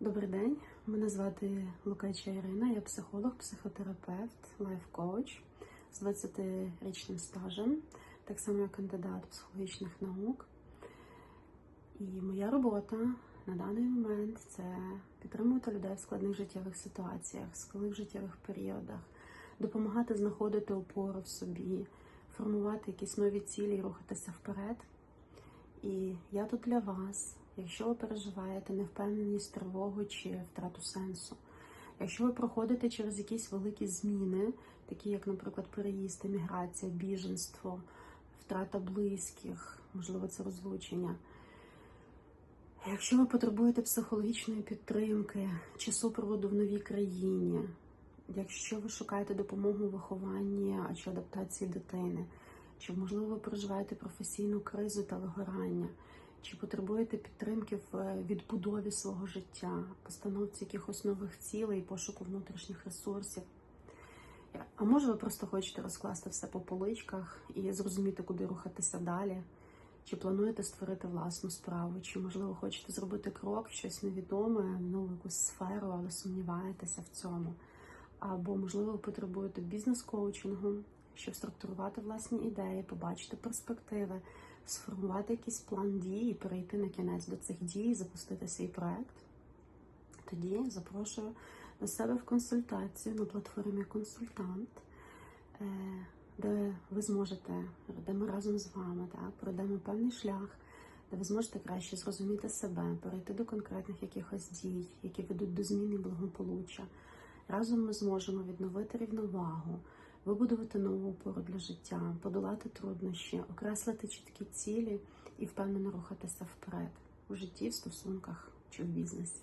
Добрий день, мене звати Лукача Ірина, я психолог, психотерапевт, лайф-коуч з 20-річним стажем, так само як кандидат психологічних наук. І моя робота на даний момент це підтримувати людей в складних життєвих ситуаціях, в складних життєвих періодах, допомагати знаходити опору в собі, формувати якісь нові цілі і рухатися вперед. І я тут для вас, якщо ви переживаєте невпевненість, тривогу чи втрату сенсу, якщо ви проходите через якісь великі зміни, такі як, наприклад, переїзд, еміграція, біженство, втрата близьких, можливо, це розлучення. Якщо ви потребуєте психологічної підтримки чи супроводу в новій країні, якщо ви шукаєте допомогу у вихованні чи адаптації дитини, чи можливо ви переживаєте професійну кризу та вигорання, чи потребуєте підтримки в відбудові свого життя, постановці якихось нових цілей, пошуку внутрішніх ресурсів. А може ви просто хочете розкласти все по поличках і зрозуміти, куди рухатися далі, чи плануєте створити власну справу, чи можливо хочете зробити крок щось невідоме, нову якусь сферу, але сумніваєтеся в цьому. Або, можливо, ви потребуєте бізнес-коучингу, щоб структурувати власні ідеї, побачити перспективи, сформувати якийсь план дій перейти на кінець до цих дій, запустити свій проект. Тоді запрошую до себе в консультацію на платформі Консультант, е, де ви зможете, де ми разом з вами так, пройдемо певний шлях, де ви зможете краще зрозуміти себе, перейти до конкретних якихось дій, які ведуть до зміни благополуччя. Разом ми зможемо відновити рівновагу, вибудувати нову опору для життя, подолати труднощі, окреслити чіткі цілі і впевнено рухатися вперед у житті, в стосунках чи в бізнесі.